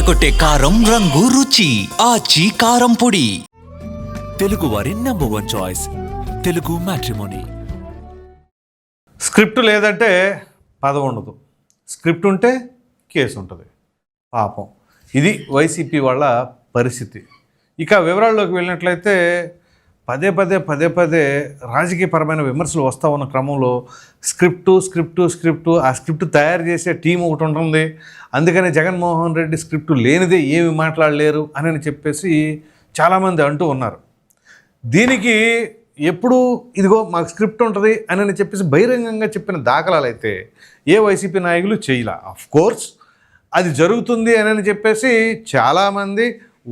అదరకొట్టే కారం రంగు రుచి. ఆచి కారం పొడి. తెలుగు వారి number one choice Telugu matrimony script లేదంటే పదం ఉండదు. స్క్రిప్ట్ ఉంటే కేసు ఉంటుంది. పాపం. ఇది వైసీపీ వాళ్ళ పరిస్థితి. ఇక వివరాల్లోకి వెళ్ళినట్లయితే పదే పదే పదే పదే రాజకీయపరమైన విమర్శలు వస్తూ ఉన్న క్రమంలో స్క్రిప్టు స్క్రిప్టు స్క్రిప్టు ఆ స్క్రిప్ట్ తయారు చేసే టీం ఒకటి ఉంటుంది. అందుకని జగన్మోహన్ రెడ్డి స్క్రిప్ట్ లేనిదే ఏమి మాట్లాడలేరు అని చెప్పేసి చాలామంది అంటూ ఉన్నారు. దీనికి ఎప్పుడు ఇదిగో మాకు స్క్రిప్ట్ ఉంటుంది అని చెప్పేసి బహిరంగంగా చెప్పిన దాఖలాలు అయితే ఏ వైసీపీ నాయకులు చేయలే. ఆఫ్ కోర్స్ అది జరుగుతుంది అని చెప్పేసి చాలామంది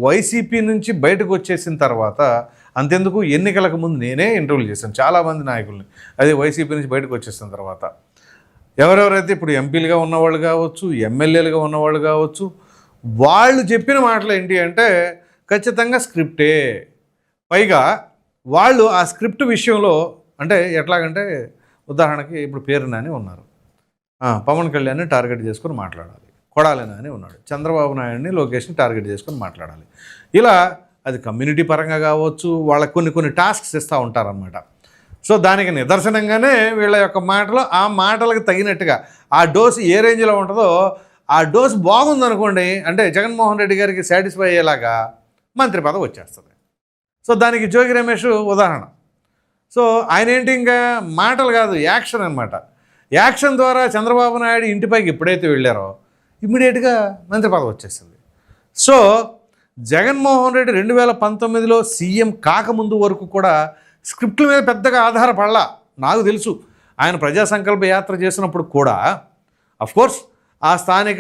వైసీపీ నుంచి బయటకు వచ్చేసిన తర్వాత అంతెందుకు ఎన్నికలకు ముందు నేనే ఇంటర్వ్యూలు చేశాను. చాలామంది నాయకుల్ని. అదే వైసీపీ నుంచి బయటకు వచ్చేసిన తర్వాత. ఎవరెవరైతే ఇప్పుడు ఎంపీలుగా ఉన్నవాళ్ళు కావచ్చు ఎమ్మెల్యేలుగా ఉన్నవాళ్ళు కావచ్చు వాళ్ళు చెప్పిన మాటలు ఏంటి అంటే ఖచ్చితంగా స్క్రిప్టే. పైగా వాళ్ళు ఆ స్క్రిప్ట్ విషయంలో అంటే ఎట్లాగంటే ఉదాహరణకి ఇప్పుడు పేరు నాని ఉన్నారు. పవన్ కళ్యాణ్ని టార్గెట్ చేసుకొని మాట్లాడాలి. కొడాలి నాని ఉన్నాడు. చంద్రబాబు నాయుడిని లోకేష్ని టార్గెట్ చేసుకొని మాట్లాడాలి. ఇలా అది కమ్యూనిటీ పరంగా కావచ్చు వాళ్ళకి కొన్ని కొన్ని టాస్క్స్ ఇస్తూ ఉంటారనమాట సో దానికి నిదర్శనంగానే వీళ్ళ యొక్క మాటలు ఆ మాటలకు తగినట్టుగా ఆ డోస్ ఏ రేంజ్లో ఉంటుందో ఆ డోస్ బాగుందనుకోండి అంటే జగన్మోహన్ రెడ్డి గారికి సాటిస్ఫై అయ్యేలాగా మంత్రి పదవి వచ్చేస్తుంది. సో దానికి జోగి రమేష్ ఉదాహరణ. సో ఆయన ఏంటి ఇంకా మాటలు కాదు యాక్షన్ అనమాట యాక్షన్ ద్వారా చంద్రబాబు నాయుడు ఇంటిపైకి ఎప్పుడైతే వెళ్ళారో ఇమ్మీడియట్గా మంత్రి పదవి వచ్చేసింది. సో జగన్మోహన్ రెడ్డి రెండు వేల పంతొమ్మిదిలో సీఎం కాకముందు వరకు కూడా స్క్రిప్ట్ల మీద పెద్దగా ఆధారపడలా. నాకు తెలుసు. ఆయన ప్రజా సంకల్ప యాత్ర చేసినప్పుడు కూడా కోర్స్ ఆ స్థానిక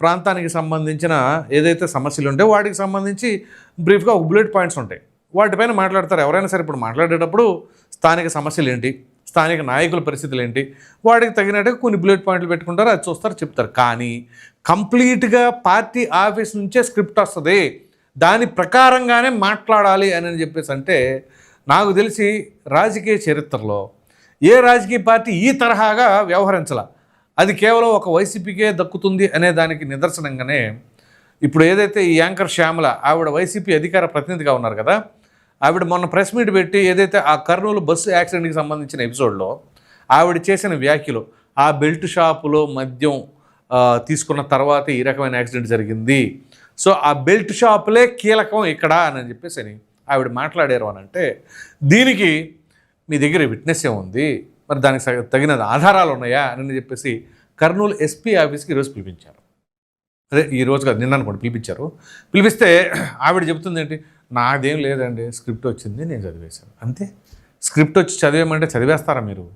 ప్రాంతానికి సంబంధించిన ఏదైతే సమస్యలు ఉంటే వాటికి సంబంధించి బ్రీఫ్గా ఒక బుల్లెట్ పాయింట్స్ ఉంటాయి. వాటిపైన మాట్లాడతారు. ఎవరైనా సరే ఇప్పుడు మాట్లాడేటప్పుడు స్థానిక సమస్యలు ఏంటి? స్థానిక నాయకుల పరిస్థితులు ఏంటి? వాటికి తగినట్టుగా కొన్ని బుల్లెట్ పాయింట్లు పెట్టుకుంటారు. అది చూస్తారు చెప్తారు. కానీ కంప్లీట్గా పార్టీ ఆఫీస్ నుంచే స్క్రిప్ట్ వస్తుంది. దాని ప్రకారంగానే మాట్లాడాలి అని చెప్పేసి అంటే నాకు తెలిసి రాజకీయ చరిత్రలో ఏ రాజకీయ పార్టీ ఈ తరహాగా వ్యవహరించాల. అది కేవలం ఒక వైసీపీకే దక్కుతుంది అనే దానికి నిదర్శనంగానే ఇప్పుడు ఏదైతే ఈ యాంకర్ శ్యామల ఆవిడ వైసీపీ అధికార ప్రతినిధిగా ఉన్నారు కదా ఆవిడ మొన్న ప్రెస్ మీట్ పెట్టి ఏదైతే ఆ కర్నూలు బస్సు యాక్సిడెంట్కి సంబంధించిన ఎపిసోడ్లో ఆవిడ చేసిన వ్యాఖ్యలు ఆ బెల్ట్ షాపులో మద్యం తీసుకున్న తర్వాత ఈ రకమైన యాక్సిడెంట్ జరిగింది. సో ఆ బెల్ట్ షాపులే కీలకం ఇక్కడ అని చెప్పేసి అని ఆవిడ మాట్లాడారు అని అంటే దీనికి మీ దగ్గర విట్నెస్ ఏముంది మరి దానికి తగిన ఆధారాలు ఉన్నాయా? అని చెప్పేసి కర్నూలు ఎస్పీ ఆఫీస్కి ఈరోజు పిలిపించారు. అదే ఈ రోజు కాదు నిన్న అనుకోండి పిలిపించారు. పిలిపిస్తే ఆవిడ చెబుతుంది ఏంటి నాదేం లేదండి స్క్రిప్ట్ వచ్చింది నేను చదివేశాను. అంతే. స్క్రిప్ట్ వచ్చి చదివేయమంటే చదివేస్తారా మీరు?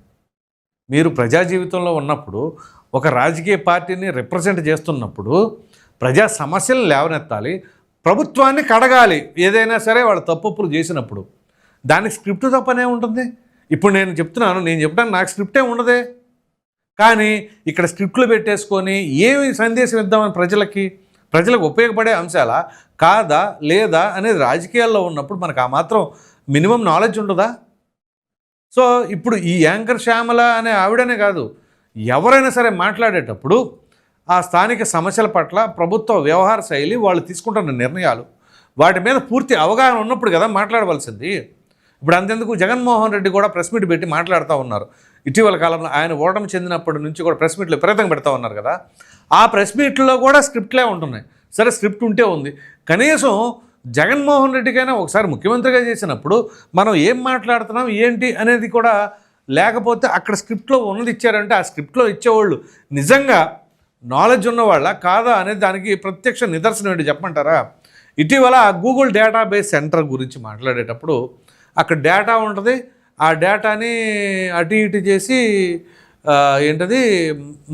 మీరు ప్రజా జీవితంలో ఉన్నప్పుడు ఒక రాజకీయ పార్టీని రిప్రజెంట్ చేస్తున్నప్పుడు ప్రజా సమస్యలు లేవనెత్తాలి ప్రభుత్వాన్ని కడగాలి ఏదైనా సరే వాళ్ళు తప్పులు చేసినప్పుడు. దానికి స్క్రిప్ట్ తప్పనే ఉంటుంది. ఇప్పుడు నేను చెప్తున్నాను నేను చెప్పడానికి నాకు స్క్రిప్టే ఉండదే. కానీ ఇక్కడ స్క్రిప్ట్లు పెట్టేసుకొని ఏమి సందేశం ఇద్దామని ప్రజలకి? ప్రజలకు ఉపయోగపడే అంశాలా? కాదా? లేదా? అనేది రాజకీయాల్లో ఉన్నప్పుడు మనకు ఆ మాత్రం మినిమం నాలెడ్జ్ ఉండదా? సో ఇప్పుడు ఈ యాంకర్ శ్యామల అనే ఆవిడనే కాదు ఎవరైనా సరే మాట్లాడేటప్పుడు ఆ స్థానిక సమస్యల పట్ల ప్రభుత్వ వ్యవహార శైలి వాళ్ళు తీసుకుంటున్న నిర్ణయాలు వాటి మీద పూర్తి అవగాహన ఉన్నప్పుడు కదా మాట్లాడవలసింది. ఇప్పుడు అంతెందుకు? జగన్మోహన్ రెడ్డి కూడా ప్రెస్ మీట్ పెట్టి మాట్లాడుతూ ఉన్నారు. ఇటీవల కాలంలో ఆయన ఓటమి చెందినప్పటి నుంచి కూడా ప్రెస్ మీట్లు విపరీతంగా పెడతా ఉన్నారు కదా. ఆ ప్రెస్ మీట్లో కూడా స్క్రిప్ట్లే ఉంటున్నాయి. సరే స్క్రిప్ట్ ఉంటే ఉంది. కనీసం జగన్మోహన్ రెడ్డికైనా ఒకసారి ముఖ్యమంత్రిగా చేసినప్పుడు మనం ఏం మాట్లాడుతున్నాం ఏంటి అనేది కూడా లేకపోతే అక్కడ స్క్రిప్ట్లో ఉన్నది ఇచ్చారంటే ఆ స్క్రిప్ట్లో ఇచ్చేవాళ్ళు. నిజంగా నాలెడ్జ్ ఉన్నవాళ్ళ కాదా అనేది దానికి ప్రత్యక్ష నిదర్శనం ఏంటి చెప్పమంటారా? ఇటీవల గూగుల్ డేటాబేస్ సెంటర్ గురించి మాట్లాడేటప్పుడు అక్కడ డేటా ఉంటుంది. ఆ డేటాని అటు ఇటు చేసి ఏంటది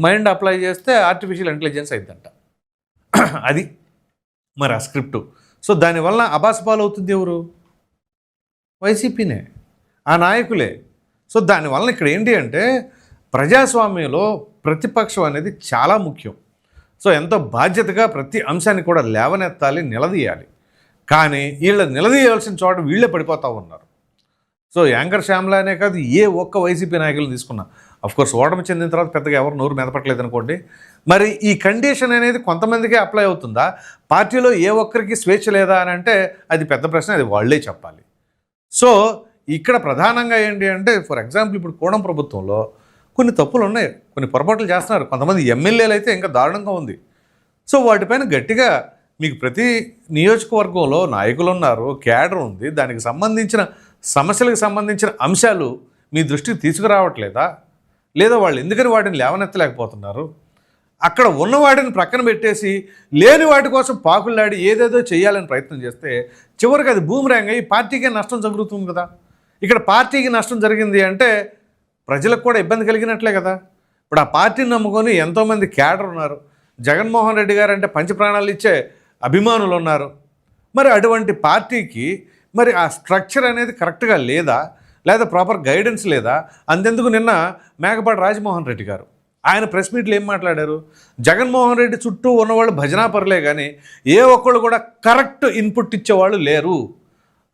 మైండ్ అప్లై చేస్తే ఆర్టిఫిషియల్ ఇంటెలిజెన్స్ అయిందంట అది. మరి ఆ స్క్రిప్ట్. సో దానివల్ల అబాస్పాలు అవుతుంది ఎవరు? వైసీపీనే ఆ నాయకులే. సో దానివల్ల ఇక్కడ ఏంటి అంటే ప్రజాస్వామ్యంలో ప్రతిపక్షం అనేది చాలా ముఖ్యం. సో ఎంతో బాధ్యతగా ప్రతి అంశాన్ని కూడా లేవనెత్తాలి నిలదీయాలి. కానీ వీళ్ళ నిలదీయాల్సిన చోట వీళ్ళే పడిపోతూ ఉన్నారు. సో యాంకర్ శ్యామ్లానే కాదు ఏ ఒక్క వైసీపీ నాయకులు తీసుకున్నా. కోర్స్ ఓటమి చెందిన తర్వాత పెద్దగా ఎవరు నోరు మెదపట్లేదు అనుకోండి. మరి ఈ కండిషన్ అనేది కొంతమందికే అప్లై అవుతుందా? పార్టీలో ఏ ఒక్కరికి స్వేచ్ఛ లేదా అని అంటే అది పెద్ద ప్రశ్న అది వాళ్ళే చెప్పాలి. సో ఇక్కడ ప్రధానంగా ఏంటి అంటే ఫర్ ఎగ్జాంపుల్ ఇప్పుడు కోణం ప్రభుత్వంలో కొన్ని తప్పులు ఉన్నాయి. కొన్ని పొరపాట్లు చేస్తున్నారు. కొంతమంది ఎమ్మెల్యేలు అయితే ఇంకా దారుణంగా ఉంది. సో వాటిపైన గట్టిగా మీకు ప్రతి నియోజకవర్గంలో నాయకులు ఉన్నారు క్యాడర్ ఉంది. దానికి సంబంధించిన సమస్యలకు సంబంధించిన అంశాలు మీ దృష్టికి తీసుకురావట్లేదా? లేదా వాళ్ళు ఎందుకని వాటిని లేవనెత్తలేకపోతున్నారు? అక్కడ ఉన్నవాటిని ప్రక్కన పెట్టేసి లేని వాటి కోసం పాకులాడి ఏదేదో చేయాలని ప్రయత్నం చేస్తే చివరికి అది బూమరాంగ్ అయ్యి పార్టీకే నష్టం జరుగుతుంది కదా. ఇక్కడ పార్టీకి నష్టం జరిగింది అంటే ప్రజలకు కూడా ఇబ్బంది కలిగినట్లే కదా. ఇప్పుడు ఆ పార్టీని నమ్ముకొని ఎంతోమంది క్యాడర్ ఉన్నారు. జగన్మోహన్ రెడ్డి గారు అంటే పంచప్రాణాలు ఇచ్చే అభిమానులు ఉన్నారు. మరి అటువంటి పార్టీకి మరి ఆ స్ట్రక్చర్ అనేది కరెక్ట్గా లేదా? లేదా ప్రాపర్ గైడెన్స్ లేదా? అంతెందుకు నిన్న మేకపాటి రాజమోహన్ రెడ్డి గారు. ఆయన ప్రెస్ మీట్లు ఏం మాట్లాడారు? జగన్మోహన్ రెడ్డి చుట్టూ ఉన్నవాళ్ళు భజనా పర్లే కానీ ఏ ఒక్కళ్ళు కూడా కరెక్ట్ ఇన్పుట్ ఇచ్చేవాళ్ళు లేరు.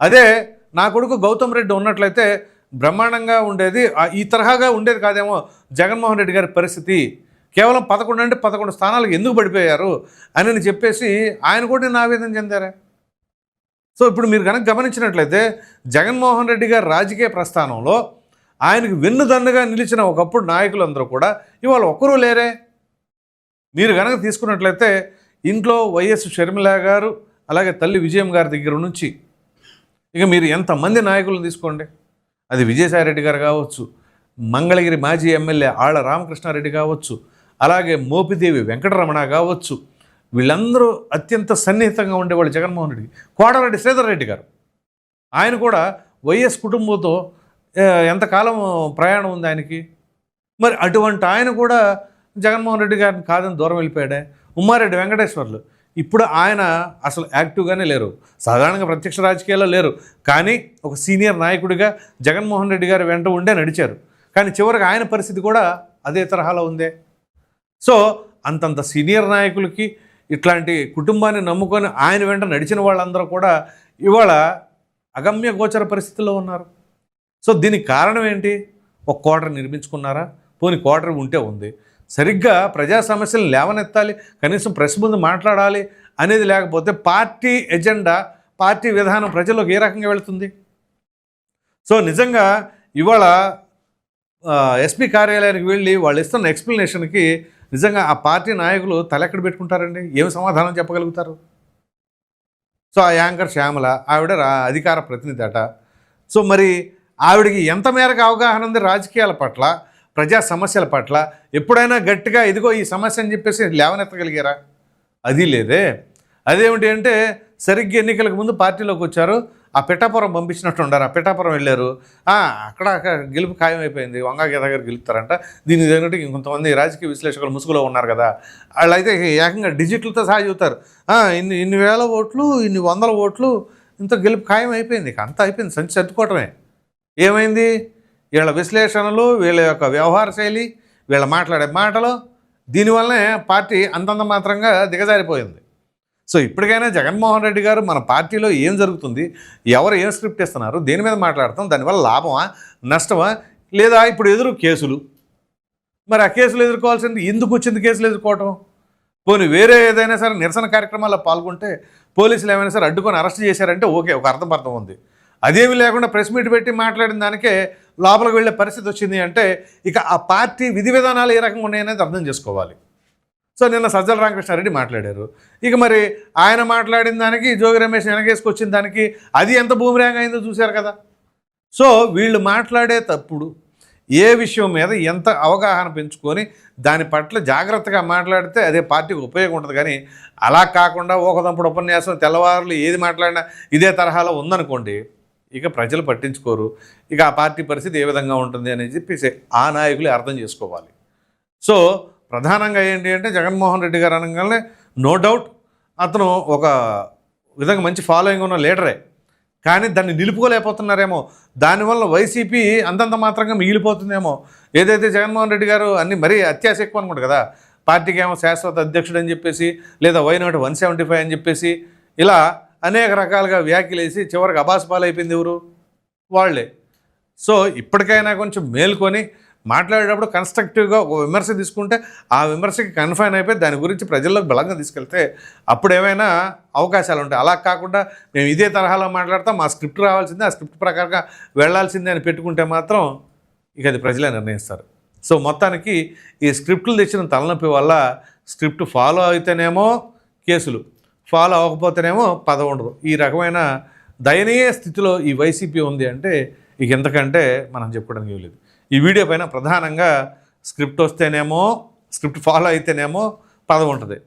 అదే నా కొడుకు గౌతమ్ రెడ్డి ఉన్నట్లయితే బ్రహ్మాండంగా ఉండేది ఈ తరహాగా ఉండేది కాదేమో జగన్మోహన్ రెడ్డి గారి పరిస్థితి. కేవలం పదకొండు అంటే పదకొండు స్థానాలకు ఎందుకు పడిపోయారు? అని చెప్పేసి ఆయన కూడా నిన్న ఆవేదన చెందారే? సో ఇప్పుడు మీరు కనుక గమనించినట్లయితే జగన్మోహన్ రెడ్డి గారి రాజకీయ ప్రస్థానంలో ఆయనకు వెన్నుదన్నుగా నిలిచిన ఒకప్పుడు నాయకులందరూ కూడా ఇవాళ ఒక్కరూ లేరే. మీరు కనుక తీసుకున్నట్లయితే ఇంట్లో వైఎస్ షర్మిల గారు అలాగే తల్లి విజయం గారి దగ్గర నుంచి ఇక మీరు ఎంతమంది నాయకులను తీసుకోండి? అది విజయసాయిరెడ్డి గారు కావచ్చు మంగళగిరి మాజీ ఎమ్మెల్యే ఆళ్ళ రామకృష్ణారెడ్డి కావచ్చు అలాగే మోపిదేవి వెంకటరమణ కావచ్చు వీళ్ళందరూ అత్యంత సన్నిహితంగా ఉండేవాళ్ళు జగన్మోహన్ రెడ్డి కోటరెడ్డి శ్రీధర్ రెడ్డి గారు. ఆయన కూడా వైఎస్ కుటుంబంతో ఎంతకాలం ప్రయాణం ఉంది ఆయనకి? మరి అటువంటి ఆయన కూడా జగన్మోహన్ రెడ్డి గారిని కాదని దూరం వెళ్ళిపోయాడే. ఉమ్మారెడ్డి వెంకటేశ్వర్లు. ఇప్పుడు ఆయన అసలు యాక్టివ్గానే లేరు. సాధారణంగా ప్రత్యక్ష రాజకీయాల్లో లేరు. కానీ ఒక సీనియర్ నాయకుడిగా జగన్మోహన్ రెడ్డి గారు వెంట ఉండే నడిచారు. కానీ చివరికి ఆయన పరిస్థితి కూడా అదే తరహాలో ఉందే. సో అంతంత సీనియర్ నాయకులకి ఇట్లాంటి కుటుంబాన్ని నమ్ముకొని ఆయన వెంట నడిచిన వాళ్ళందరూ కూడా ఇవాళ అగమ్య గోచర పరిస్థితుల్లో ఉన్నారు. సో దీనికి కారణం ఏంటి? ఒక క్వార్టర్ నిర్మించుకున్నారా? పోని క్వార్టర్ ఉంటే ఉంది. సరిగ్గా ప్రజా సమస్యలు లేవనెత్తాలి కనీసం ప్రెస్ ముందు మాట్లాడాలి అనేది లేకపోతే పార్టీ ఎజెండా పార్టీ విధానం ప్రజల్లోకి ఏ రకంగా వెళుతుంది? సో నిజంగా ఇవాళ ఎస్పీ కార్యాలయానికి వెళ్ళి వాళ్ళు ఇస్తున్న ఎక్స్ప్లెనేషన్కి నిజంగా ఆ పార్టీ నాయకులు తలెక్కడ పెట్టుకుంటారండి? ఏం సమాధానం చెప్పగలుగుతారు? సో ఆ యాంకర్ శ్యామల ఆవిడ అధికార ప్రతినిధి అట. సో మరి ఆవిడకి ఎంత మేరకు అవగాహన ఉంది రాజకీయాల పట్ల ప్రజా సమస్యల పట్ల? ఎప్పుడైనా గట్టిగా ఇదిగో ఈ సమస్య అని చెప్పేసి లేవనెత్తగలిగారా? అది లేదే. అదేమిటి అంటే సరిగ్గా ఎన్నికలకు ముందు పార్టీలోకి వచ్చారు. ఆ పిఠాపురం పంపించినట్టు ఉండారు. ఆ పిఠాపురం వెళ్ళారు. అక్కడ గెలుపు ఖాయం అయిపోయింది వంగా గీత గారు గెలుపుతారంట. దీని తగ్గట్టు ఇంకొంతమంది రాజకీయ విశ్లేషకులు ముసుగులో ఉన్నారు కదా. వాళ్ళు అయితే ఏకంగా డిజిటల్తో సహా చెబుతారు. ఇన్ని ఇన్ని వేల ఓట్లు ఇన్ని వందల ఓట్లు ఇంత గెలుపు ఖాయం అయిపోయింది ఇక అంతా అయిపోయింది. సంచి సర్దుకోవటమే. ఏమైంది? వీళ్ళ విశ్లేషణలు వీళ్ళ యొక్క వ్యవహార శైలి వీళ్ళ మాట్లాడే మాటలు దీనివల్లనే పార్టీ అంతంత మాత్రంగా దిగజారిపోయింది. సో ఇప్పటికైనా జగన్మోహన్ రెడ్డి గారు మన పార్టీలో ఏం జరుగుతుంది? ఎవరు ఏం స్క్రిప్ట్ ఇస్తున్నారు? దేని మీద మాట్లాడతాం? దానివల్ల లాభమా? నష్టమా? లేదా ఇప్పుడు ఎదురు కేసులు? మరి ఆ కేసులు ఎదుర్కోవాల్సింది ఎందుకు వచ్చింది కేసులు ఎదుర్కోవటం? పోనీ వేరే ఏదైనా సరే నిరసన కార్యక్రమాల్లో పాల్గొంటే పోలీసులు ఏమైనా సరే అడ్డుకొని అరెస్ట్ చేశారంటే ఓకే ఒక అర్థం అర్థం ఉంది. అదేమీ లేకుండా ప్రెస్ మీట్ పెట్టి మాట్లాడిన దానికే లోపలికి వెళ్ళే పరిస్థితి వచ్చింది అంటే ఇక ఆ పార్టీ విధి విధానాలు ఏ రకంగా ఉన్నాయనేది అర్థం చేసుకోవాలి. సో నిన్న సజ్జల రామకృష్ణారెడ్డి మాట్లాడారు. ఇక మరి ఆయన మాట్లాడిన దానికి జోగి రమేష్ వెనకేసుకొచ్చిన దానికి అది ఎంత భూమిరాంగ్ అయిందో చూశారు కదా. సో వీళ్ళు మాట్లాడే తప్పుడు ఏ విషయం మీద ఎంత అవగాహన పెంచుకొని దాని పట్ల జాగ్రత్తగా మాట్లాడితే అదే పార్టీకి ఉపయోగం ఉంటుంది కానీ అలా కాకుండా ఒకదంపుడు ఉపన్యాసం తెల్లవారులు ఏది మాట్లాడినా ఇదే తరహాలో ఉందనుకోండి ఇక ప్రజలు పట్టించుకోరు. ఇక ఆ పార్టీ పరిస్థితి ఏ విధంగా ఉంటుంది అని చెప్పేసి ఆ నాయకులే అర్థం చేసుకోవాలి. సో ప్రధానంగా ఏంటి అంటే జగన్మోహన్ రెడ్డి గారు అనగానే నో డౌట్ అతను ఒక విధంగా మంచి ఫాలోయింగ్ ఉన్న లీడరే కానీ దాన్ని నిలుపుకోలేకపోతున్నారేమో. దానివల్ల వైసీపీ అంతంత మాత్రంగా మిగిలిపోతుందేమో. ఏదైతే జగన్మోహన్ రెడ్డి గారు అన్ని మరీ అత్యాశ ఎక్కువ అనుకుంటు కదా. పార్టీకి ఏమో శాశ్వత అధ్యక్షుడు అని చెప్పేసి లేదా why not one seventy five అని చెప్పేసి ఇలా అనేక రకాలుగా వ్యాఖ్యలేసి చివరికి అబాస్ పాలైపోయింది ఎవరు? వాళ్ళే. సో ఇప్పటికైనా కొంచెం మేల్కొని మాట్లాడేటప్పుడు కన్స్ట్రక్టివ్గా ఒక విమర్శ తీసుకుంటే ఆ విమర్శకి కన్ఫైన్ అయిపోయి దాని గురించి ప్రజల్లోకి బలంగా తీసుకెళ్తే అప్పుడు ఏమైనా అవకాశాలు ఉంటాయి. అలా కాకుండా మేము ఇదే తరహాలో మాట్లాడతాం మా స్క్రిప్ట్ రావాల్సిందే ఆ స్క్రిప్ట్ ప్రకారంగా వెళ్ళాల్సిందే అని పెట్టుకుంటే మాత్రం ఇక అది ప్రజలే నిర్ణయిస్తారు. సో మొత్తానికి ఈ స్క్రిప్టులు తెచ్చిన తలనొప్పి వల్ల స్క్రిప్ట్ ఫాలో అయితేనేమో కేసులు ఫాలో అవ్వకపోతేనేమో పదవి ఉండదు. ఈ రకమైన దయనీయ స్థితిలో ఈ వైసీపీ ఉంది అంటే ఇక ఎంతకంటే మనం చెప్పుకోవడానికి లేదు. ఈ వీడియో పైన ప్రధానంగా స్క్రిప్ట్ వస్తేనేమో స్క్రిప్ట్ ఫాలో అయితేనేమో పదవి ఉంటుంది.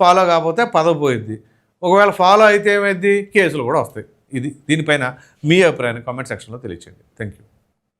ఫాలో కాకపోతే పదవి పోయిద్ది. ఒకవేళ ఫాలో అయితే ఏమైంది కేసులు కూడా వస్తాయి. ఇది దీనిపైన మీ అభిప్రాయాన్ని కామెంట్ సెక్షన్లో తెలియచేయండి. Thank you